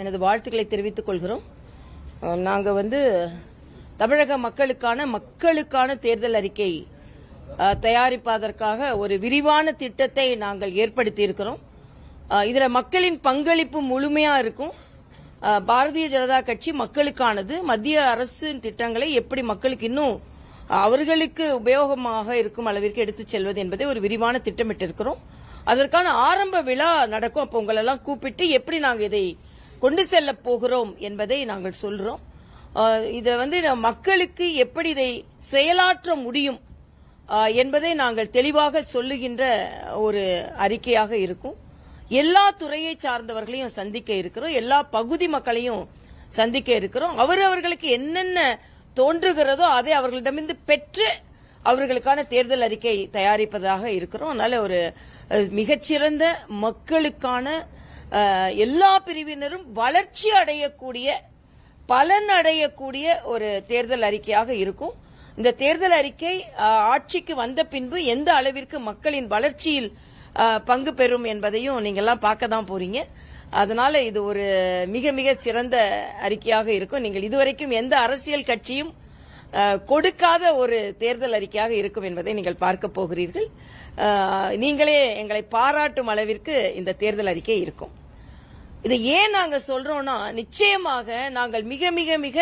எனது வாழ்த்துக்களை தெரிவித்துக் கொள்கிறோம். நாங்க வந்து தமிழக மக்களுக்கான மக்களுக்கான தேர்தல் அறிக்கை தயாரிப்பதற்காக ஒரு விரிவான திட்டத்தை நாங்கள் ஏற்படுத்தி இருக்கிறோம் இதுல மக்களின் பங்களிப்பு முழுமையா இருக்கும். பாரதிய ஜனதா கட்சி மக்களுக்கானது. மத்திய அரசின் திட்டங்களை எப்படி மக்களுக்கு இன்னும் அவர்களுக்கு உபயோகமாக இருக்கும் அளவிற்கு எடுத்துச் செல்வது என்பதை ஒரு விரிவான திட்டமிட்டிருக்கிறோம். அதற்கான ஆரம்ப விழா நடக்கும். அப்போ உங்களெல்லாம் கூப்பிட்டு எப்படி நாங்கள் இதை கொண்டு செல்ல போகிறோம் என்பதை நாங்கள் சொல்றோம். இதை வந்து நம் மக்களுக்கு எப்படி இதை செயலாற்ற முடியும் என்பதை நாங்கள் தெளிவாக சொல்லுகின்ற ஒரு அறிக்கையாக இருக்கும். எல்லா துறையை சார்ந்தவர்களையும் சந்திக்க இருக்கிறோம். எல்லா பகுதி மக்களையும் சந்திக்க இருக்கிறோம். அவரவர்களுக்கு என்னென்ன தோன்றுகிறதோ அதை அவர்களிடமிருந்து பெற்று அவர்களுக்கான தேர்தல் அறிக்கை தயாரிப்பதாக இருக்கிறோம். அதனால ஒரு மிகச்சிறந்த மக்களுக்கான எல்லா பிரிவினரும் வளர்ச்சி அடையக்கூடிய பலன் அடையக்கூடிய ஒரு தேர்தல் அறிக்கையாக இருக்கும். இந்த தேர்தல் அறிக்கை ஆட்சிக்கு வந்த பின்பு எந்த அளவிற்கு மக்களின் வளர்ச்சியில் பங்கு பெறும் என்பதையும் நீங்கெல்லாம் பார்க்க தான் போறீங்க. அதனால இது ஒரு மிக மிக சிறந்த அறிக்கையாக இருக்கும். நீங்கள் இதுவரைக்கும் எந்த அரசியல் கட்சியும் கொடுக்காத ஒரு தேர்தல் அறிக்கையாக இருக்கும் என்பதை நீங்கள் பார்க்க போகிறீர்கள். நீங்களே எங்களை பாராட்டும் அளவிற்கு இந்த தேர்தல் அறிக்கை இருக்கும். இதை ஏன் நாங்க சொல்றோம்னா நிச்சயமாக நாங்கள் மிக மிக மிக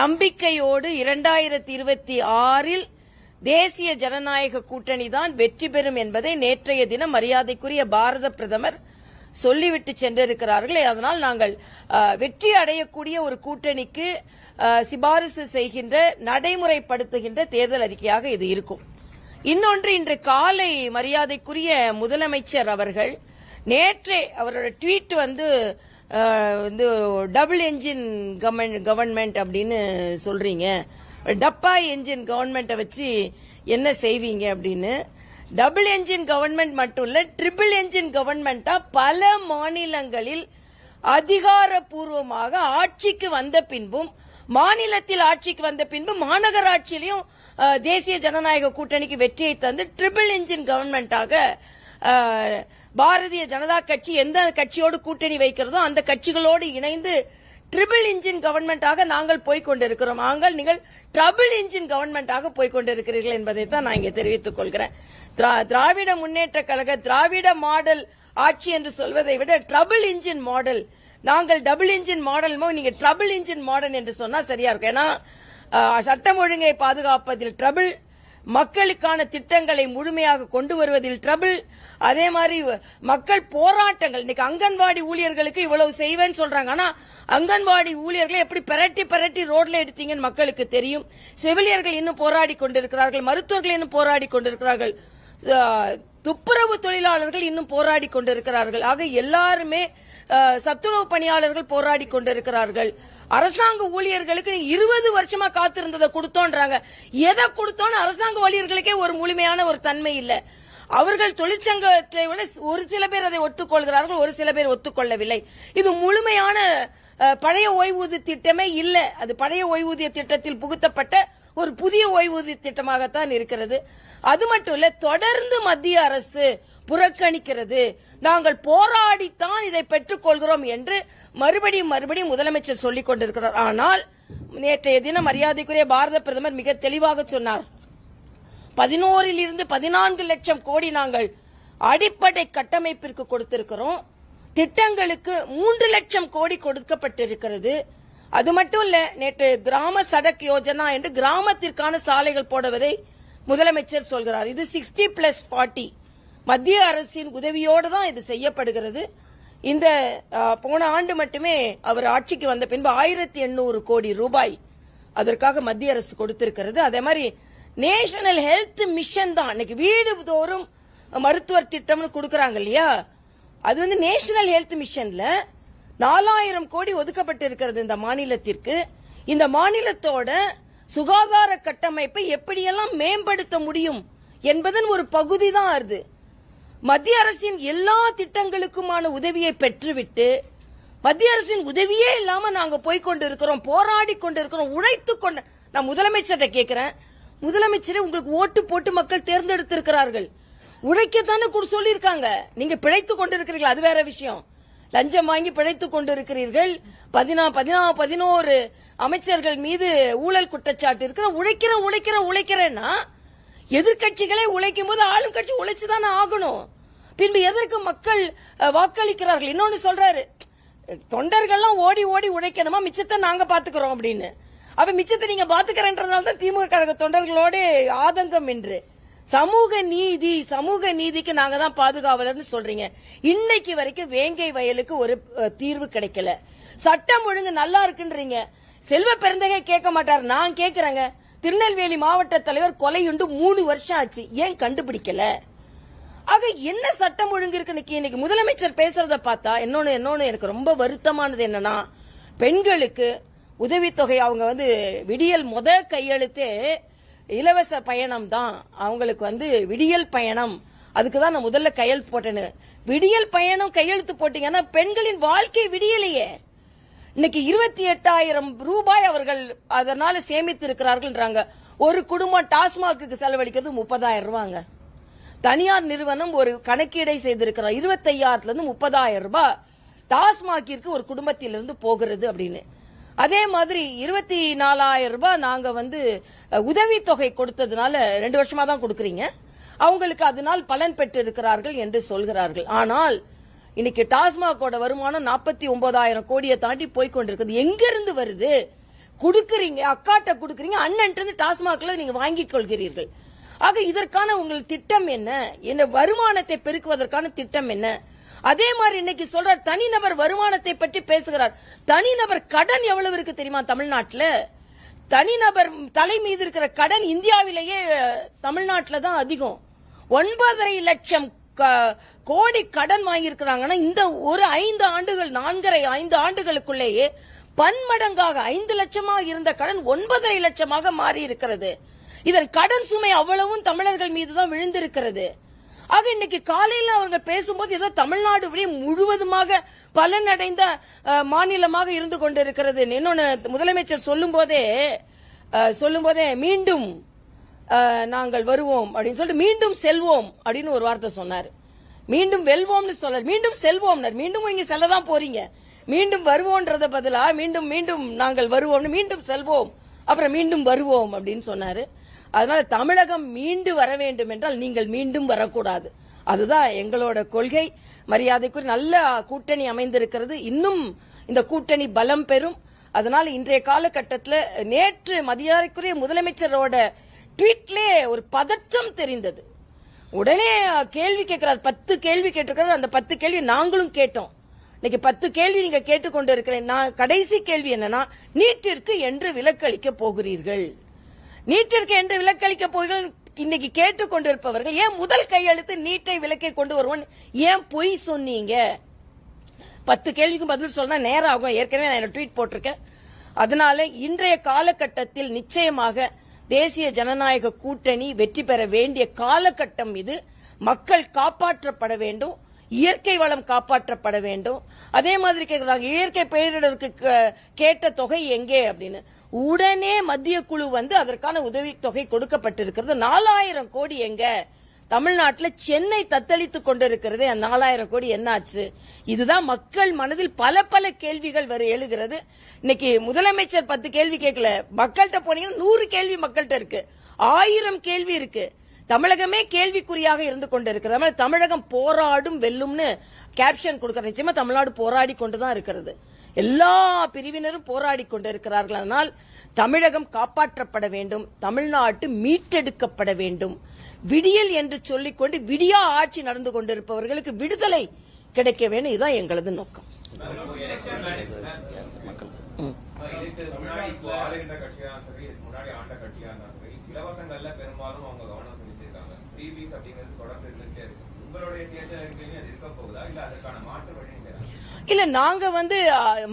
நம்பிக்கையோடு இரண்டாயிரத்தி இருபத்தி ஆறில் தேசிய ஜனநாயக கூட்டணி தான் வெற்றி பெறும் என்பதை நேற்றைய தினம் மரியாதைக்குரிய பாரத பிரதமர் சொல்லிவிட்டு சென்றிருக்கிறார்கள். அதனால் நாங்கள் வெற்றி அடையக்கூடிய ஒரு கூட்டணிக்கு சிபாரிசு செய்கின்ற நடைமுறைப்படுத்துகின்ற தேர்தல் அறிக்கையாக இது இருக்கும். இன்னொன்று இன்று காலை மரியாதைக்குரிய முதலமைச்சர் அவர்கள் நேற்றே அவரோட ட்வீட் வந்து வந்து டபுள் என்ஜின் கவர்மெண்ட் அப்படின்னு சொல்றீங்க. டப்பா என்ஜின் கவர்மெண்ட்டை வச்சு என்ன செய்வீங்க அப்படின்னு. டபுள் என்ஜின் கவர்மெண்ட் மட்டும் இல்ல ட்ரிபிள் என்ஜின் கவர்மெண்டா பல மாநிலங்களில் அதிகாரப்பூர்வமாக ஆட்சிக்கு வந்த பின்பும் மாநிலத்தில் ஆட்சிக்கு வந்த பின்பு மாநகராட்சியிலையும் தேசிய ஜனநாயக கூட்டணிக்கு வெற்றியை தந்து ட்ரிபிள் என்ஜின் கவர்மெண்டாக பாரதிய ஜனதா கட்சி எந்த கட்சியோடு கூட்டணி வைக்கிறதோ அந்த கட்சிகளோடு இணைந்து ட்ரிபிள் இன்ஜின் கவர்மெண்டாக நாங்கள் போய்க் கொண்டிருக்கிறோம். நாங்கள் நீங்கள் ட்ரபிள் இன்ஜின் கவர்மெண்டாக போய்க் கொண்டிருக்கிறீர்கள் என்பதை தான் நான் இங்கே தெரிவித்துக் கொள்கிறேன். திராவிட முன்னேற்ற கழக திராவிட மாடல் ஆட்சி என்று சொல்வதை விட ட்ரபிள் இன்ஜின் மாடல் நாங்கள் டபுள் இன்ஜின் மாடல் நீங்க ட்ரபிள் இன்ஜின் மாடல் என்று சொன்னா சரியா இருக்கும். ஏன்னா சட்டம் ஒழுங்கை பாதுகாப்பதில் ட்ரபிள் மக்களுக்கான திட்டங்களை முழுமையாக கொண்டு வருவதில் ட்ரபிள் அதே மாதிரி மக்கள் போராட்டங்கள். இன்னைக்கு அங்கன்வாடி ஊழியர்களுக்கு இவ்வளவு செய்வேன்னு சொல்றாங்க. ஆனா அங்கன்வாடி ஊழியர்களை எப்படி பெரட்டி பெரட்டி ரோட்ல எடுத்தீங்கன்னு மக்களுக்கு தெரியும். செவிலியர்கள் இன்னும் போராடி கொண்டிருக்கிறார்கள். மருத்துவர்கள் இன்னும் போராடி கொண்டிருக்கிறார்கள். துப்புரவு தொழிலாளர்கள் இன்னும் போராடி கொண்டிருக்கிறார்கள். ஆக எல்லாருமே சத்துணவு பணியாளர்கள் போராடி கொண்டிருக்கிறார்கள். அரசாங்க ஊழியர்களுக்கு இருபது வருஷமா காத்திருந்ததை கொடுத்தோன்றாங்க. எதை கொடுத்தோன்னு அரசாங்க ஊழியர்களுக்கே ஒரு முழுமையான ஒரு தன்மை இல்லை. அவர்கள் தொழிற்சங்கத்தை விட ஒரு சில பேர் அதை ஒத்துக்கொள்கிறார்கள் ஒரு சில பேர் ஒத்துக்கொள்ளவில்லை. இது முழுமையான பழைய ஓய்வூதிய திட்டமே இல்லை. அது பழைய ஓய்வூதிய திட்டத்தில் புகுத்தப்பட்ட ஒரு புதிய ஓய்வூதிய திட்டமாகத்தான் இருக்கிறது. அது மட்டும் இல்ல தொடர்ந்து மத்திய அரசு புறக்கணிக்கிறது. நாங்கள் போராடித்தான் இதை பெற்றுக்கொள்கிறோம் என்று மறுபடியும் மறுபடியும் முதலமைச்சர் சொல்லிக் கொண்டிருக்கிறார். ஆனால் நேற்றைய தினம் மரியாதைக்குரிய பாரத பிரதமர் மிக தெளிவாக சொன்னார். பதினோரில் இருந்து பதினான்கு லட்சம் கோடி நாங்கள் அடிப்படை கட்டமைப்பிற்கு கொடுத்திருக்கிறோம். திட்டங்களுக்கு மூன்று லட்சம் கோடி கொடுக்கப்பட்டிருக்கிறது. அது மட்டும் இல்ல நேற்று கிராம சடக் யோஜனா என்று கிராமத்திற்கான சாலைகள் போடுவதை முதலமைச்சர் சொல்கிறார். இது சிக்ஸ்டி பிளஸ் ஃபார்ட்டி. மத்திய அரசின் உதவியோடு தான் இது செய்யப்படுகிறது. இந்த போன ஆண்டு மட்டுமே அவர் ஆட்சிக்கு வந்த பின்பு ஆயிரத்தி எண்ணூறு கோடி ரூபாய் அதற்காக மத்திய அரசு கொடுத்திருக்கிறது. அதே மாதிரி நேஷனல் ஹெல்த் மிஷன் தான். இன்னைக்கு வீடு தோறும் மருத்துவர் திட்டம்னு கொடுக்கறாங்க இல்லையா? அது வந்து நேஷனல் ஹெல்த் மிஷன்ல நாலாயிரம் கோடி ஒதுக்கப்பட்டு இருக்கிறது இந்த மாநிலத்திற்கு. இந்த மாநிலத்தோட சுகாதார கட்டமைப்பை எப்படியெல்லாம் மேம்படுத்த முடியும் என்பதன் ஒரு பகுதி தான் அது. மத்திய அரசின் எல்லா திட்டங்களுக்குமான உதவியை பெற்றுவிட்டு மத்திய அரசின் உதவியே இல்லாம நாங்க போய் கொண்டு இருக்கிறோம் போராடி கொண்டு இருக்கிறோம் உழைத்து கொண்டு நான் முதலமைச்சர்கிட்ட கேட்கிறேன் முதலமைச்சரே உங்களுக்கு ஓட்டு போட்டு மக்கள் தேர்ந்தெடுத்திருக்கிறார்கள். உழைக்கத்தானே கூட சொல்லியிருக்காங்க. நீங்க பிழைத்து கொண்டிருக்கிறீர்கள் அது வேற விஷயம். லஞ்சம் வாங்கி பிழைத்துக் கொண்டிருக்கிறீர்கள். பதினா பதினா பதினோரு அமைச்சர்கள் மீது ஊழல் குற்றச்சாட்டு இருக்கிற உழைக்கிற உழைக்கிற உழைக்கிறேன்னா எதிர்க்கட்சிகளே உழைக்கும் போது ஆளும் கட்சி உழைச்சுதானே ஆகணும். பின்பு எதற்கு மக்கள் வாக்களிக்கிறார்கள்? இன்னொன்னு சொல்றாரு தொண்டர்கள்லாம் ஓடி ஓடி உழைக்கணுமா? மிச்சத்தை நாங்க பாத்துக்கிறோம் அப்படின்னு. அப்ப மிச்சத்தை நீங்க பாத்துக்கிறேன்றதுனால தான் திமுக கழக தொண்டர்களோட ஆதங்கம் என்று. சமூக நீதி சமூக நீதிக்கு நாங்க தான் பாதுகாவலர்னு சொல்றீங்க. இன்னைக்கு வரைக்கும் வேங்கை வயலுக்கு ஒரு தீர்வு கிடைக்கல. சட்டம் ஒழுங்கு நல்லா இருக்குன்றீங்க. செல்வ பெருந்தகை கேட்க மாட்டார். நான் கேக்குறேங்க திருநெல்வேலி மாவட்ட தலைவர் கொலையுண்டு மூணு வருஷம் ஆச்சு. ஏன் கண்டுபிடிக்கல? ஆக என்ன சட்டம் ஒழுங்கு இருக்கு இன்னைக்கு? இன்னைக்கு முதலமைச்சர் பேசுறத பார்த்தா இன்னொன்னு இன்னொன்னு எனக்கு ரொம்ப வருத்தமானது என்னன்னா பெண்களுக்கு உதவித்தொகை அவங்க வந்து விடியல் முத கையெழுத்தே இலவச பயணம் தான். அவங்களுக்கு வந்து விடியல் பயணம். அதுக்கு தான் நான் முதல்ல கையெழுத்து போட்டேன்னு. விடியல் பயணம் கையெழுத்து போட்டீங்கன்னா பெண்களின் வாழ்க்கை விடியலையே. இன்னைக்கு இருபத்தி எட்டாயிரம் ரூபாய் அவர்கள் அதனால சேமித்து இருக்கிறார்கள்ன்றாங்க ஒரு குடும்பம் டாஸ்மாக்கு செலவழிக்கிறது முப்பதாயிரம் ரூபாங்க. தனியார் நிறுவனம் ஒரு கணக்கீடை செய்திருக்கிறார். இருபத்தையாயிரத்துல இருந்து முப்பதாயிரம் ரூபாய் டாஸ்மாகிற்கு ஒரு குடும்பத்திலிருந்து போகிறது அப்படின்னு. அதே மாதிரி இருபத்தி நாலாயிரம் ரூபாய் நாங்க வந்து உதவித்தொகை கொடுத்ததுனால ரெண்டு வருஷமா தான் கொடுக்குறீங்க. அவங்களுக்கு அதனால் பலன் பெற்று இருக்கிறார்கள் என்று சொல்கிறார்கள். ஆனால் இன்னைக்கு டாஸ்மாகோட வருமானம் நாற்பத்தி ஒன்பதாயிரம் கோடியை தாண்டி போய் கொண்டிருக்குது. எங்க இருந்து வருது? குடுக்கறீங்க அக்காட்ட குடுக்கறீங்க அண்ணன் இருந்து டாஸ்மாக்ல நீங்க வாங்கிக் கொள்கிறீர்கள். ஆக இதற்கான உங்கள் திட்டம் என்ன? என்ன வருமானத்தை பெருக்குவதற்கான திட்டம் என்ன? அதே மாதிரி இன்னைக்கு சொல்றார் தனிநபர் வருமானத்தை பற்றி பேசுகிறார். தனிநபர் கடன் எவ்வளவு இருக்கு தெரியுமா தமிழ்நாட்டில்? தனிநபர் தலை மீது இருக்கிற கடன் இந்தியாவிலேயே தமிழ்நாட்டில் தான் அதிகம். ஒன்பதரை லட்சம் கோடி கடன் வாங்கியிருக்கிறாங்கன்னா இந்த ஒரு ஐந்து ஆண்டுகள் நான்கரை ஐந்து ஆண்டுகளுக்குள்ளேயே பன்மடங்காக ஐந்து லட்சமாக இருந்த கடன் ஒன்பதரை லட்சமாக மாறி இருக்கிறது இதன் கடன் சுமை அவ்வளவும் தமிழர்கள் மீது தான் விழுந்திருக்கிறது. ஆக இன்னைக்கு காலையில அவர்கள் பேசும்போது ஏதோ தமிழ்நாடு விட முழுவதுமாக பலனடைந்த மாநிலமாக இருந்து கொண்டிருக்கிறது. இன்னொன்னு முதலமைச்சர் சொல்லும் போதே சொல்லும் போதே மீண்டும் நாங்கள் வருவோம் அப்படின்னு சொல்லிட்டு மீண்டும் செல்வோம் அப்படின்னு ஒரு வார்த்தை சொன்னார். மீண்டும் வெல்வோம்னு சொன்னார். மீண்டும் செல்வோம் மீண்டும் இங்க செல்லதான் போறீங்க. மீண்டும் வருவோன்றத பதிலா மீண்டும் மீண்டும் நாங்கள் வருவோம்னு மீண்டும் செல்வோம். அப்புறம் மீண்டும் வருவோம் அப்படின்னு சொன்னாரு. அதனால தமிழகம் மீண்டு வர வேண்டும் என்றால் நீங்கள் மீண்டும் வரக்கூடாது. அதுதான் எங்களோட கொள்கை. மரியாதைக்குரிய நல்ல கூட்டணி அமைந்திருக்கிறது. இன்னும் இந்த கூட்டணி பலம் பெறும். அதனால இன்றைய காலகட்டத்தில் நேற்று மரியாதைக்குரிய முதலமைச்சரோட ட்வீட்லே ஒரு பதற்றம் தெரிந்தது. உடனே கேள்வி கேட்கிறார். பத்து கேள்வி கேட்டிருக்கிறார். அந்த பத்து கேள்வி நாங்களும் கேட்டோம். இன்னைக்கு பத்து கேள்வி நீங்க கேட்டுக்கொண்டு இருக்கிறேன் நான் கடைசி கேள்வி என்னன்னா நீட்டிற்கு என்று விலக்களிக்க போகிறீர்கள். நீட்டிற்கு என்று விலக்களிக்க போகிறீர்கள் இன்னைக்கு கேட்டுக்கொண்டிருப்பவர்கள் ஏன் முதல் கையெழுத்து நீட்டை விலக்கை கொண்டு வருவோம் ஏன் பொய் சொன்னீங்க? பத்து கேள்விக்கு பதில் சொன்னா நேரம் ஆகும் ஏற்கனவே நான் ட்வீட் போட்டிருக்கேன். அதனால இன்றைய காலகட்டத்தில் நிச்சயமாக தேசிய ஜனநாயக கூட்டணி வெற்றி பெற வேண்டிய காலகட்டம் இது. மக்கள் காப்பாற்றப்பட வேண்டும். இயற்கை வளம் காப்பாற்றப்பட வேண்டும். அதே மாதிரி கேட்கிறாங்க இயற்கை பேரிடருக்கு கேட்ட தொகை எங்கே அப்படின்னு. உடனே மத்திய குழு வந்து அதற்கான உதவி தொகை கொடுக்கப்பட்டிருக்கிறது. நாலாயிரம் கோடி எங்க? தமிழ்நாட்டில் சென்னை தத்தளித்துக் கொண்டிருக்கிறது நாலாயிரம் கோடி என்னாச்சு இதுதான் மக்கள் மனதில் பல பல கேள்விகள் வர எழுகிறது. இன்னைக்கு முதலமைச்சர் பத்து கேள்வி கேட்கல. மக்கள்கிட்ட போனீங்கன்னா நூறு கேள்வி மக்கள்கிட்ட இருக்கு. ஆயிரம் கேள்வி இருக்கு. தமிழகமே கேள்விக்குறியாக இருந்து கொண்டிருக்கிறது. தமிழகம் போராடும் வெல்லும்னு கேப்ஷன் கொடுக்கற நிச்சயமா தமிழ்நாடு போராடி கொண்டுதான் இருக்கிறது. எல்லா பிரிவினரும் போராடி கொண்டிருக்கிறார்கள். அதனால் தமிழகம் காப்பாற்றப்பட வேண்டும் தமிழ்நாட்டு மீட்டெடுக்கப்பட வேண்டும். விடியல் என்று சொல்லிக்கொண்டு விடியா ஆட்சி நடந்து கொண்டிருப்பவர்களுக்கு விடுதலை கிடைக்க வேண்டும். இதுதான் எங்களது நோக்கம். இலவசங்கள்ல பெரும்பாலும் அவங்க கவனம் செலுத்தியிருக்காங்க. ஃப்ரீபீஸ் அப்படிங்கிறது தொடர்ந்து இருந்துட்டே இருக்கு. உங்களுடைய தேர்தல் அறிக்கையிலும் அது இருக்க போகுதா? இல்ல அதற்கான இல்ல நாங்க வந்து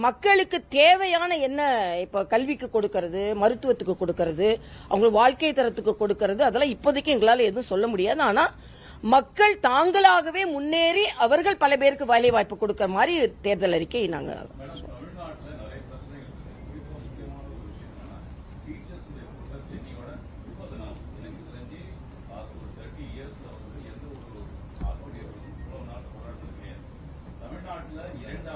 மக்களுக்கு தேவையான என்ன இப்ப கல்விக்கு கொடுக்கறது மருத்துவத்துக்கு கொடுக்கறது அவங்க வாழ்க்கை தரத்துக்கு கொடுக்கறது அதெல்லாம் இப்போதைக்கு எங்களால எதுவும் சொல்ல முடியாது. ஆனா மக்கள் தாங்களாகவே முன்னேறி அவர்கள் பல பேருக்கு வேலை வாய்ப்பு கொடுக்கற மாதிரி தேர்தல் அறிக்கை நாங்க தமிழ்நாட்டுல நிறைய பிரச்சனைகள் இருக்கு குறிப்பா முக்கியமான ஒரு விஷயம் என்னன்னா டீச்சர்ஸ் ப்ரொஃபஸ் இன்னையோட முப்பது நாள் எனக்கு தெரிஞ்சு லாஸ்ட் ஒரு தேர்ட்டி இயர்ஸ்ல வந்து எந்த ஒரு ஆசிரியர்களும் இவ்வளவு நாள் போராட்டம் கிடையாது தமிழ்நாட்டுல இரண்டு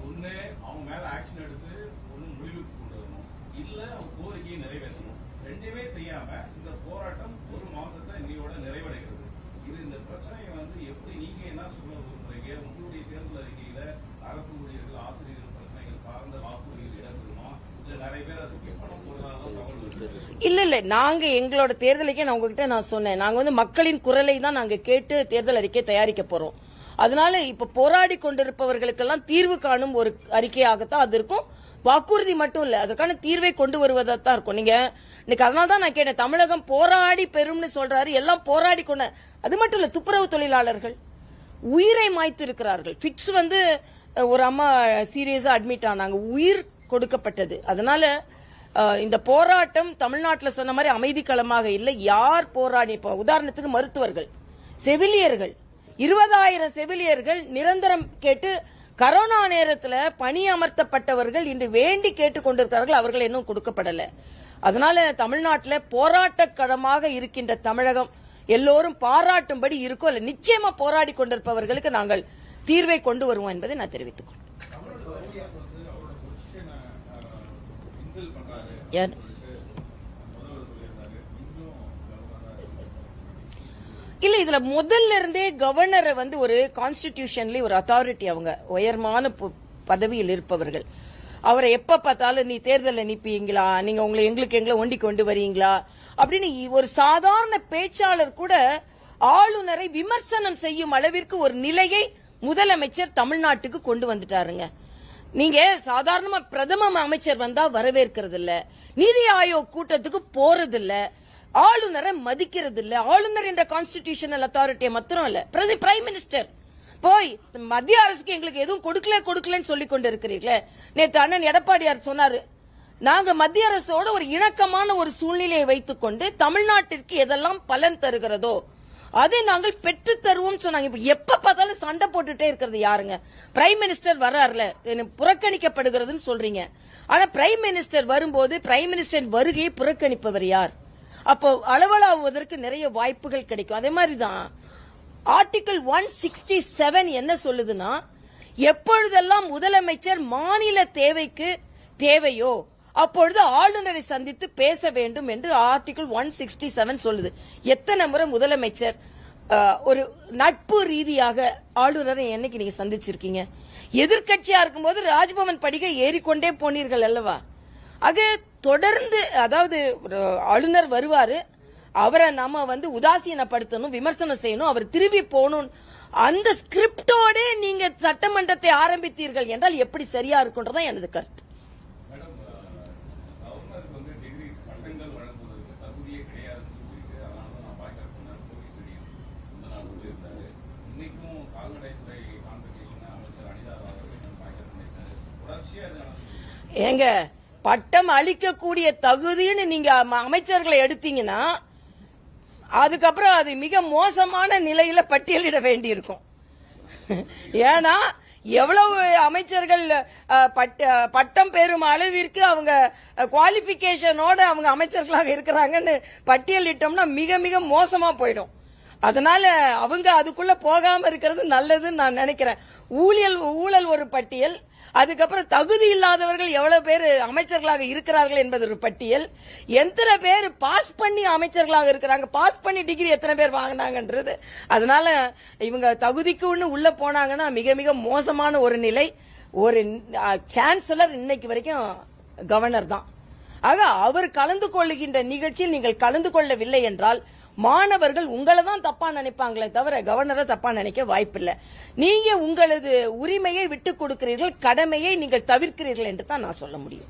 ஒண்ணு அவங்க மேல ஆக்ஷன் எடுத்து ஒண்ணு முடிவுக்கு கொண்டு வரணும் இல்ல அவங்க கோரிக்கையை நிறைவேற்றணும் ரெண்டுமே செய்யாம இந்த போராட்டம் ஒரு மாசத்தை இன்னையோட நிறைவடைகிறது இது இந்த பிரச்சனையை வந்து எப்படி நீங்க என்ன சொல்ல விரும்புறீங்க உங்களுடைய தேர்தல் அறிக்கையில அரசு ஊழியர்கள் ஆசிரியர்கள் பிரச்சனைகள் சார்ந்த வாக்குறுதிகள் இடம்பெறுமா இல்ல நிறைய பேர் அதை ஸ்கிப் பண்ண போறதால தகவல் இல்ல இல்ல. நாங்க எங்களோட தேர்தலுக்கே நான் உங்ககிட்ட நான் சொன்னேன். நாங்க வந்து மக்களின் குரலை தான் நாங்க கேட்டு தேர்தல் அறிக்கை தயாரிக்க போறோம். அதனால இப்ப போராடி கொண்டிருப்பவர்களுக்கெல்லாம் தீர்வு காணும் ஒரு அறிக்கையாகத்தான் அது இருக்கும். வாக்குறுதி மட்டும் இல்ல அதற்கான தீர்வை கொண்டு வருவதா தான் இருக்கும். நீங்க இன்னைக்கு அதனால தான் நான் கேட்டேன். தமிழகம் போராடி பெறும்னு சொல்றாரு. எல்லாம் போராடி கொண்ட அது மட்டும் இல்ல துப்புரவு தொழிலாளர்கள். உயிரை மாய்த்து இருக்கிறார்கள் ஃபிட்ஸ் வந்து ஒரு அம்மா சீரியஸா அட்மிட் ஆனாங்க. உயிர் கொடுக்கப்பட்டது. அதனால இந்த போராட்டம் தமிழ்நாட்டில் சொன்ன மாதிரி அமைதிக்களமாக இல்லை. யார் போராடி இப்போ உதாரணத்துக்கு மருத்துவர்கள் செவிலியர்கள். இருபதாயிரம் செவிலியர்கள் நிரந்தரம் கேட்டு கரோனா நேரத்தில் பணி அமர்த்தப்பட்டவர்கள் இன்று வேண்டி கேட்டுக் கொண்டிருக்கிறார்கள். அவர்கள் இன்னும் கொடுக்கப்படல. அதனால தமிழ்நாட்டில் போராட்டக்களமாக இருக்கின்ற தமிழகம் எல்லோரும் பாராட்டும்படி இருக்கும் இல்லை நிச்சயமா போராடி கொண்டிருப்பவர்களுக்கு நாங்கள் தீர்வை கொண்டு வருவோம் என்பதை நான் தெரிவித்துக் யார்? இல்ல இதுல முதல்ல இருந்தே கவர்னரை வந்து ஒரு கான்ஸ்டிடியூஷன்ல ஒரு அத்தாரிட்டி அவங்க உயர்மான பதவியில் இருப்பவர்கள். அவரை எப்ப பார்த்தாலும் நீ தேர்தலில் நிப்பீங்களா? நீங்க உங்களை எங்களுக்கு எங்களை ஒண்டி கொண்டு வரீங்களா? அப்படின்னு ஒரு சாதாரண பேச்சாளர் கூட ஆளுநரை விமர்சனம் செய்யும் அளவிற்கு ஒரு நிலையை முதலமைச்சர் தமிழ்நாட்டுக்கு கொண்டு வந்துட்டாருங்க. நீங்க சாதாரணமா பிரதம அமைச்சர் வந்தா வரவேற்கிறது இல்ல நிதி ஆயோக் கூட்டத்துக்கு போறது இல்ல ஆளுநரை மதிக்கிறது இல்ல ஆளுநர் என்ற கான்ஸ்டிடியூஷனல் அத்தாரிட்டியை மாத்திரம் இல்ல. பிரதி பிரைம் மினிஸ்டர் போய் மத்திய அரசுக்கு எங்களுக்கு எதுவும் கொடுக்கல கொடுக்கலன்னு சொல்லி கொண்டு இருக்கிறீர்களே நேற்று அண்ணன் எடப்பாடியார் சொன்னாரு நாங்க மத்திய அரசோட ஒரு இணக்கமான ஒரு சூழ்நிலையை வைத்துக்கொண்டு தமிழ்நாட்டிற்கு எதெல்லாம் பலன் தருகிறதோ அதை நாங்கள் பெற்று தருவோம் சொன்னாங்க. இப்ப எப்ப பார்த்தாலும் சண்டை போட்டுட்டே இருக்கிறது யாருங்க? பிரைம் மினிஸ்டர் வர்றாருல. என்ன புறக்கணிக்கப்படுகிறதுன்னு சொல்றீங்க. ஆனா பிரைம் மினிஸ்டர் வரும்போது பிரைம் மினிஸ்டர் வருகையை புறக்கணிப்பவர் யார்? அப்போ அளவலாவதற்கு நிறைய வாய்ப்புகள் கிடைக்கும். அதே மாதிரிதான் ஆர்டிகிள் ஒன் சிக்ஸ்டி செவன் என்ன சொல்லுதுன்னா எப்பொழுதெல்லாம் முதலமைச்சர் மாநில தேவைக்கு தேவையோ அப்பொழுது ஆளுநரை சந்தித்து பேச வேண்டும் என்று ஆர்டிகிள் ஒன் சிக்ஸ்டி செவன் சொல்லுது. எத்தனை முறை முதலமைச்சர் ஒரு நட்பு ரீதியாக ஆளுநரை என்னைக்கு நீங்க சந்திச்சிருக்கீங்க? எதிர்கட்சியா இருக்கும்போது ராஜ்பவன் படிக்க ஏறிக்கொண்டே போனீர்கள் அல்லவா? ஆக தொடர்ந்து அதாவது ஆளுநர் வருவாரு அவரை நாம வந்து உதாசீனப்படுத்தணும் விமர்சனம் செய்யணும் அவர் திரும்பி போகணும். அந்த ஸ்கிரிப்டோட நீங்க சட்டமன்றத்தை ஆரம்பித்தீர்கள் என்றால் எப்படி சரியா இருக்குன்றதான் எனது கருத்து மேடம் கவர்னருக்கு வந்து டிகிரி பட்டங்கள் வழங்குவதற்கு தகுதியே கிடையாதுன்னு சொல்லிட்டு அதனால தான் நான் பாய்க்கார் சொன்னார் போலீஸ் அடியும் இந்த நாள் சொல்லியிருந்தாரு இன்னைக்கும் கால்நடைத்துறை கான்வெகேஷன் அமைச்சர் அனிதா அவர்கள் பாய்க்கார் பண்ணியிருக்காரு தொடர்ச்சியா இது நடந்துட்டு ஏங்க பட்டம் அளிக்கக்கூடிய தகுதின்னு நீங்க அமைச்சர்களை எடுத்தீங்கன்னா அதுக்கப்புறம் அது மிக மோசமான நிலையில பட்டியலிட வேண்டியிருக்கும். ஏன்னா எவ்வளவு அமைச்சர்கள் பட்டம் பெறும் அளவிற்கு அவங்க குவாலிபிகேஷனோட அவங்க அமைச்சர்களாக இருக்கிறாங்கன்னு பட்டியலிட்டோம்னா மிக மிக மோசமா போயிடும். அதனால அவங்க அதுக்குள்ள போகாம இருக்கிறது நல்லதுன்னு நான் நினைக்கிறேன். ஊழியல் ஊழல் ஒரு பட்டியல் அதுக்கப்புறம் தகுதி இல்லாதவர்கள் எவ்வளவு பேர் அமைச்சர்களாக இருக்கிறார்கள் என்பது ஒரு பட்டியல். எத்தனை பேர் பாஸ் பண்ணி அமைச்சர்களாக இருக்கிறாங்க? பாஸ் பண்ணி டிகிரி எத்தனை பேர் வாங்கினாங்கன்றது. அதனால இவங்க தகுதிக்கு ஒன்று உள்ள போனாங்கன்னா மிக மிக மோசமான ஒரு நிலை. ஒரு சான்சலர் இன்னைக்கு வரைக்கும் கவர்னர் தான். ஆக அவர் கலந்து கொள்ளுகின்ற நிகழ்ச்சியில் நீங்கள் கலந்து கொள்ளவில்லை என்றால் மாணவர்கள் உங்களை தான் தப்பா நினைப்பாங்களே தவிர கவர்னரை தப்பா நினைக்க வாய்ப்பில்லை. நீங்க உங்களது உரிமையை விட்டுக் கொடுக்கிறீர்கள் கடமையை நீங்கள் தவிர்க்கிறீர்கள் என்று தான் நான் சொல்ல முடியும்.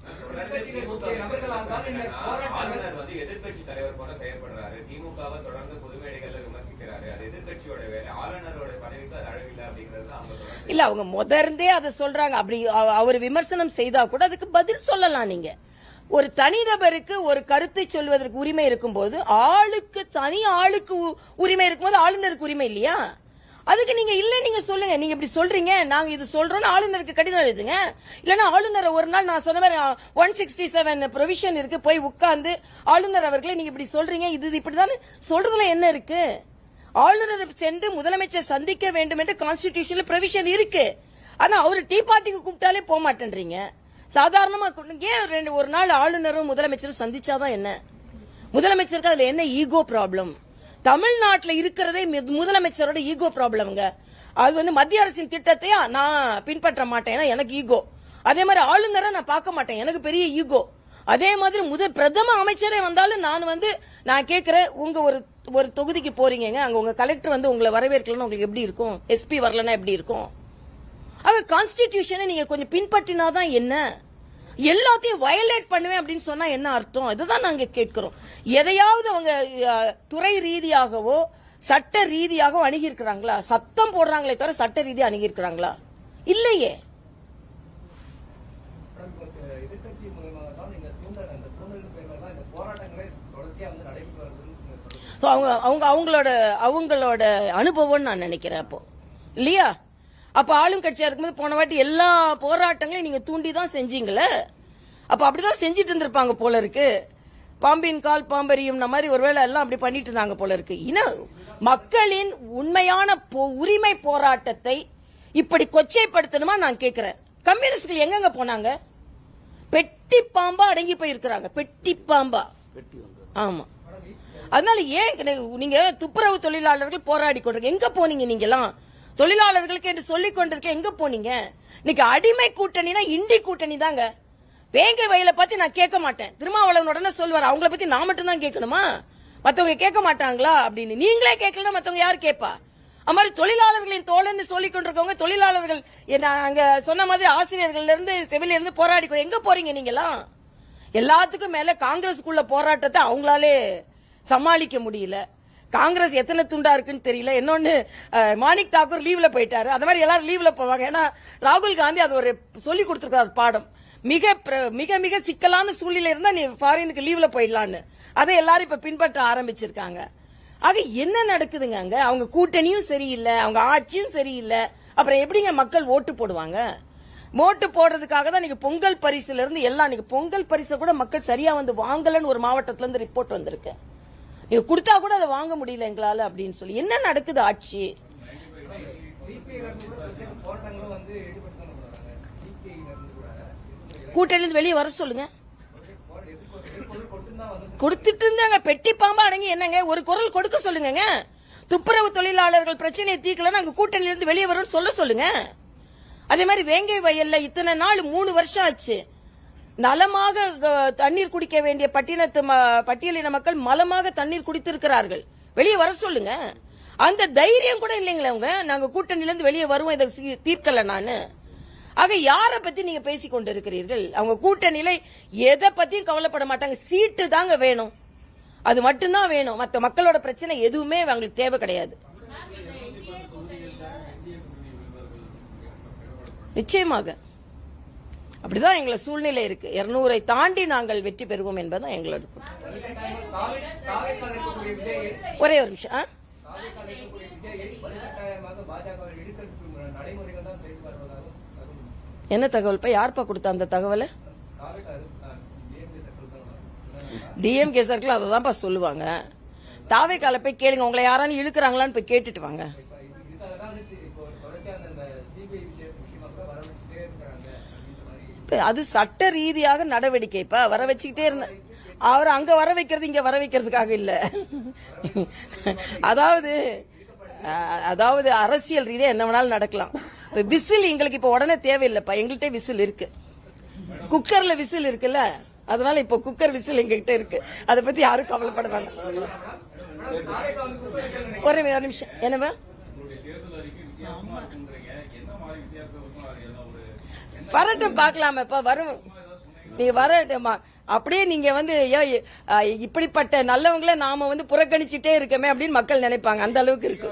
இல்ல அவங்க முதர்ந்தே அதை சொல்றாங்க. அப்படி அவ- அவர் விமர்சனம் செய்தா கூட அதுக்கு பதில் சொல்லலாம் நீங்க. ஒரு தனிநபருக்கு ஒரு கருத்தை சொல்வதற்கு உரிமை இருக்கும்போது ஆளுக்கு தனி ஆளுக்கு உ- உரிமை இருக்கும்போது ஆளுநருக்கு உரிமை இல்லையா? அதுக்கு நீங்க இல்ல நீங்க சொல்லுங்க. நீங்க இப்படி சொல்றீங்க நாங்க இது சொல்றோம்னு ஆளுநருக்கு கடிதம் எழுதுங்க. இல்லன்னா ஆளுநர் ஒரு நாள் நான் சொன்ன மாதிரி ஒன் சிக்ஸ்டி செவன் ப்ரொவிஷன் இருக்கு போய் உட்கார்ந்து ஆளுநர் அவர்களே நீங்க இப்படி சொல்றீங்க இது இப்படிதான் சொல்றதுல என்ன இருக்கு? ஆளுநர் சென்று முதலமைச்சர் சந்திக்க வேண்டும் என்று கான்ஸ்டிடியூஷன்ல ப்ரொவிஷன் இருக்கு. ஆனா அவரு டீ பார்ட்டிக்கு கூப்பிட்டாலே போக மாட்டேன்றீங்க. சாதாரணமா ஏன் ரெண்டு ஒரு நாள் ஆளுநரும் முதலமைச்சரும் சந்திச்சாதான் என்ன? முதலமைச்சருக்கு அதுல என்ன ஈகோ ப்ராப்ளம்? தமிழ்நாட்டில் இருக்கிறதே முதலமைச்சரோட ஈகோ ப்ராப்ளம்ங்க. அது வந்து மத்திய அரசின் திட்டத்தையா நான் பின்பற்ற மாட்டேன். எனக்கு ஈகோ. அதே மாதிரி ஆளுநரை நான் பார்க்க மாட்டேன். எனக்கு பெரிய ஈகோ. அதே மாதிரி முதல் பிரதம அமைச்சரே வந்தாலும் நான் வந்து நான் கேட்கிறேன் உங்க ஒரு ஒரு தொகுதிக்கு போறீங்க அங்க உங்க கலெக்டர் வந்து உங்களை வரவேற்கலன்னு உங்களுக்கு எப்படி இருக்கும்? எஸ்பி வரலன்னா எப்படி இருக்கும்? ஆக கான்ஸ்டிடியூஷனை நீங்க கொஞ்சம் பின்பற்றினாதான் என்ன? எல்லாத்தையும் வயலேட் பண்ணுவேன் அப்படின்னு சொன்னா என்ன அர்த்தம்? இதுதான் நாங்க கேட்கிறோம். எதையாவது அவங்க துறை ரீதியாகவோ சட்ட ரீதியாகவோ அணுகி இருக்கிறாங்களா சத்தம் போடுறாங்களே தவிர சட்ட ரீதியா அணுகி இருக்கிறாங்களா இல்லையே அவங்க அவங்க அவங்களோட அவங்களோட அனுபவம்னு நான் நினைக்கிறேன் அப்போ. இல்லையா? அப்ப ஆளும் கட்சியா இருக்கும்போது போன வாட்டி எல்லா போராட்டங்களையும் நீங்க தூண்டி தான் செஞ்சீங்களே? அப்ப அப்படிதான் செஞ்சிட்டு இருந்திருப்பாங்க போல இருக்கு. பாம்பின் கால் பாம்பரியும் மாதிரி ஒருவேளை எல்லாம் அப்படி பண்ணிட்டு இருந்தாங்க போல இருக்கு. இன மக்களின் உண்மையான உரிமை போராட்டத்தை இப்படி கொச்சைப்படுத்தணுமா நான் கேக்குறேன். கம்யூனிஸ்ட்கள் எங்கெங்க போனாங்க? பெட்டி பாம்பா அடங்கி போயிருக்கிறாங்க. பெட்டி பாம்பா. ஆமா. அதனால ஏன் நீங்க துப்புரவு தொழிலாளர்கள் போராடி கொண்டிருக்க எங்க போனீங்க நீங்கலாம் தொழிலாளர்களுக்கு என்று சொல்லிக் கொண்டிருக்க எங்க போனீங்க? இன்னைக்கு அடிமை கூட்டணினா இண்டி கூட்டணி தாங்க வேங்கை வயலை பத்தி நான் கேட்க மாட்டேன். திருமாவளவன் உடனே சொல்வார் அவங்கள பத்தி நான் மட்டும் தான் கேட்கணுமா? மத்தவங்க கேட்க மாட்டாங்களா அப்படின்னு. நீங்களே கேட்கலன்னா மத்தவங்க யார் கேட்பா? அது மாதிரி தொழிலாளர்களின் தோழன்னு சொல்லிக் கொண்டிருக்கவங்க தொழிலாளர்கள் அங்க சொன்ன மாதிரி ஆசிரியர்கள் இருந்து செவில இருந்து போராடி எங்க போறீங்க நீங்களாம் எல்லாத்துக்கும் மேல காங்கிரஸுக்குள்ள போராட்டத்தை அவங்களாலே சமாளிக்க முடியல. காங்கிரஸ் எத்தனை துண்டா இருக்குன்னு தெரியல. இன்னொன்னு மாணிக் தாக்கூர் லீவ்ல போயிட்டாரு. அது மாதிரி எல்லாரும் லீவ்ல போவாங்க. ஏன்னா ராகுல் காந்தி அது ஒரு சொல்லி கொடுத்துருக்காரு பாடம். மிக பிர- மிக மிக சிக்கலான சூழ்நிலை இருந்தா நீ ஃபாரினுக்கு லீவ்ல போயிடலான்னு. அதை எல்லாரும் இப்ப பின்பற்ற ஆரம்பிச்சிருக்காங்க. ஆக என்ன நடக்குதுங்க அங்க? அவங்க கூட்டணியும் சரியில்லை அவங்க ஆட்சியும் சரியில்லை. அப்புறம் எப்படிங்க மக்கள் ஓட்டு போடுவாங்க? ஓட்டு போடுறதுக்காக தான் நீங்க பொங்கல் பரிசுல இருந்து எல்லாம் நீங்க பொங்கல் பரிசை கூட மக்கள் சரியா வந்து வாங்கலன்னு ஒரு மாவட்டத்துல இருந்து ரிப்போர்ட் வந்திருக்கு. நீங்க கொடுத்தா கூட அதை வாங்க முடியல எங்களால அப்படின்னு சொல்லி. என்ன நடக்குது ஆட்சி? சிபிஐல கூட்டணியில வெளியே வர சொல்லுங்க. கொடுத்துட்டு இருந்தாங்க. பெட்டி பாம்பா அடங்கி என்னங்க? ஒரு குரல் கொடுக்க சொல்லுங்கங்க. துப்புரவு தொழிலாளர்கள் பிரச்சனையை தீக்கல நாங்க கூட்டணியில இருந்து வெளியே வரோம்னு சொல்ல சொல்லுங்க. அதே மாதிரி வேங்கை வயல்ல இத்தனை நாள் மூணு வருஷம் ஆச்சு. நலமாக தண்ணீர் குடிக்க வேண்டிய பட்டினத்து ம- பட்டியலின மக்கள் மலமாக தண்ணீர் குடித்திருக்கிறார்கள். வெளியே வர சொல்லுங்க. அந்த தைரியம் கூட இல்லைங்களே அவங்க. நாங்க கூட்டணியில இருந்து வெளியே வருவோம். இதை தீர்க்கல நானு. ஆக யார பத்தி நீங்க பேசிக் கொண்டிருக்கிறீர்கள்? அவங்க கூட்டணியில எதை பத்தியும் கவலைப்பட மாட்டாங்க. சீட்டு தாங்க வேணும். அது மட்டும்தான் வேணும். மத்த மக்களோட பிரச்சனை எதுவுமே அவங்களுக்கு தேவை கிடையாது. நிச்சயமாக. அப்படிதான் எங்களை சூழ்நிலை இருக்கு. இருநூறை தாண்டி நாங்கள் வெற்றி பெறுவோம் என்பதுதான் எங்களோட ஒரே ஒரு நிமிஷம் ஆ? தகவல்? என்ன யார்ப்பா கொடுத்த அந்த தகவலை? டிஎம்கே சர்க்கிள் அதை தான்ப்பா சொல்லுவாங்க. தாவே கால போய் கேளுங்க உங்களை யாரானு இழுக்கிறாங்களான்னு போய் கேட்டுட்டு வாங்க. அது சட்ட ரீதியாக நடவடிக்கை. இப்ப வர வச்சுக்கிட்டே இருந்த அவர் அங்க வர வைக்கிறது இங்க வர வைக்கிறதுக்காக இல்ல. அதாவது அதாவது அரசியல் ரீதியா என்ன வேணாலும் நடக்கலாம். இப்ப விசில் எங்களுக்கு இப்ப உடனே தேவையில்லைப்பா. எங்கள்கிட்ட விசில் இருக்கு. குக்கர்ல விசில் இருக்குல்ல? அதனால இப்ப குக்கர் விசில் எங்ககிட்ட இருக்கு. அதை பத்தி யாரும் கவலைப்பட வேண்டாம். ஒரே ஒரு நிமிஷம் என்னவா உங்களுடைய தேர்தல் அறிக்கை வித்தியாசமா இருக்குன்றீங்க என்ன மாதிரி வித்தியாசம் இருக்கும் அது என்ன ஒரு என்ன வரட்டும் பாக்கலாமப்பா வரும். நீங்க வரட்டுமா அப்படியே நீங்க வந்து ஐயோ, இப்படிப்பட்ட நல்லவங்கள நாம வந்து புறக்கணிச்சுட்டே இருக்கமே அப்படின்னு மக்கள் நினைப்பாங்க. அந்த அளவுக்கு இருக்கு.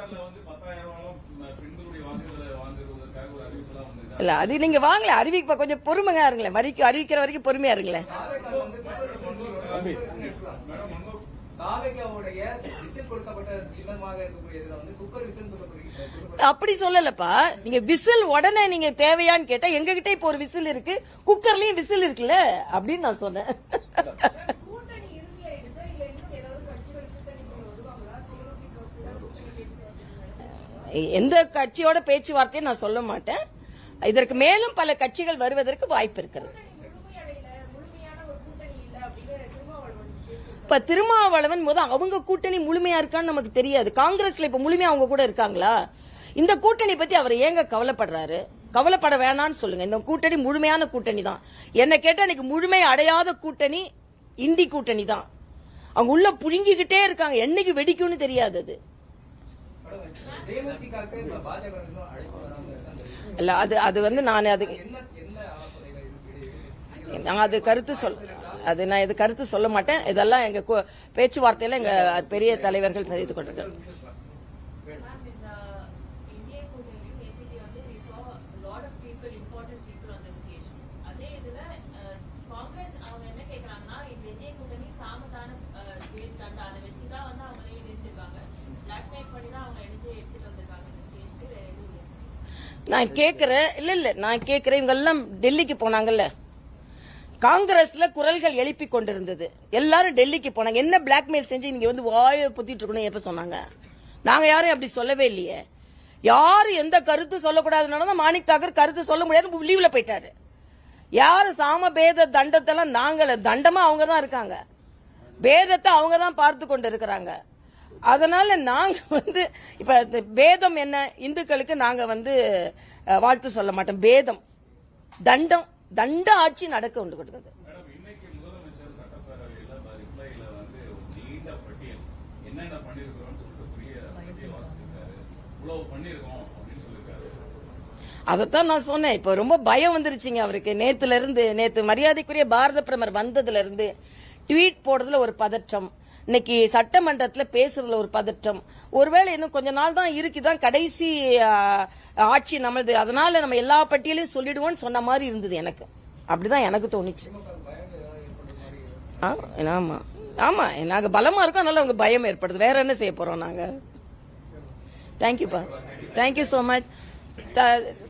இல்ல அது நீங்க வாங்கல. அறிவிப்பா கொஞ்சம் பொறுமையா இருங்களேன். வரிக்கு அறிவிக்கிற வரைக்கும் பொறுமையா இருங்களேன். அப்படி சொல்லலப்பா. நீங்க விசில் உடனே நீங்க தேவையான்னு கேட்டா எங்க கிட்ட இப்போ ஒரு விசில் இருக்கு. குக்கர்லயும் விசில் இருக்குல்ல? அப்படின்னு நான் சொன்னேன். எந்த கட்சியோட பேச்சுவார்த்தையும் நான் சொல்ல மாட்டேன். இதற்கு மேலும் பல கட்சிகள் வருவதற்கு வாய்ப்பு இருக்கிறது முழுமையடையல முழுமையான ஒரு கூட்டணி இல்ல அப்படின்னு திருமாவளவன் பேசியிருக்காரு. இப்ப திருமாவளவன் முத அவங்க கூட்டணி முழுமையா இருக்கான்னு நமக்கு தெரியாது. காங்கிரஸ்ல இப்ப முழுமையா அவங்க கூட இருக்காங்களா? இந்த கூட்டணி பத்தி அவர் ஏங்க கவலைப்படுறாரு? கவலைப்பட வேணாம்னு சொல்லுங்க. இந்த கூட்டணி முழுமையான கூட்டணி தான். என்ன கேட்டா இன்னைக்கு முழுமை அடையாத கூட்டணி இந்தி கூட்டணி தான். அவங்க உள்ள புழுங்கிக்கிட்டே இருக்காங்க. என்னைக்கு வெடிக்கும்னு தெரியாது அது. இல்ல அது அது வந்து நான் அது? நான் அது கருத்து சொல் அது நான் இது கருத்து சொல்ல மாட்டேன். இதெல்லாம் எங்க பேச்சுவார்த்தையில எங்க பெரிய தலைவர்கள் செய்து கொண்டிருக்காங்க நான் கேக்குறேன். இல்ல இல்ல நான் கேக்குறேன். இவங்க எல்லாம் டெல்லிக்கு போனாங்கல்ல. காங்கிரஸ்ல குரல்கள் எழுப்பி கொண்டிருந்தது. எல்லாரும் டெல்லிக்கு போனாங்க. என்ன பிளாக்மெயில் செஞ்சு நீங்க வந்து வாய புத்திட்டு இருக்கணும் எப்ப சொன்னாங்க? நாங்க யாரும் அப்படி சொல்லவே இல்லையே. யாரு எந்த கருத்து சொல்லக்கூடாதுனால மாணிக் தாக்கர் கருத்து சொல்ல முடியாது லீவ்ல போயிட்டாரு. யாரு சாம பேத தண்டத்தெல்லாம் நாங்கள தண்டமா அவங்க தான் இருக்காங்க. பேதத்தை அவங்க தான் பார்த்து கொண்டு இருக்கிறாங்க அதனால நாங்க வந்து இப்ப பேதம் என்ன? இந்துக்களுக்கு நாங்க வந்து வாழ்த்து சொல்ல மாட்டோம். பேதம். தண்டம். தண்ட ஆட்சி நடக்க உண்டு கொடுக்குது. அதைத்தான் நான் சொன்னேன். இப்ப ரொம்ப பயம் வந்துருச்சுங்க அவருக்கு. நேத்துல இருந்து நேத்து மரியாதைக்குரிய பாரத பிரதமர் வந்ததுல இருந்து ட்வீட் போடுறதுல ஒரு பதற்றம். இன்னைக்கு சட்டமன்றத்துல பேசுறதுல ஒரு பதற்றம். ஒருவேளை இன்னும் கொஞ்ச நாள் தான் இருக்குதான் கடைசி ஆட்சி நம்மளது. அதனால நம்ம எல்லா பட்டியலையும் சொல்லிடுவோம்னு சொன்ன மாதிரி இருந்தது எனக்கு. அப்படிதான் எனக்கு தோணுச்சு. ஆ, ஆமா. ஆமா நாங்க பலமா இருக்கோம் அதனால அவங்க பயம் ஏற்படுது. வேற என்ன செய்ய போறோம் நாங்க? தேங்க்யூப்பா தேங்க்யூ சோ மச்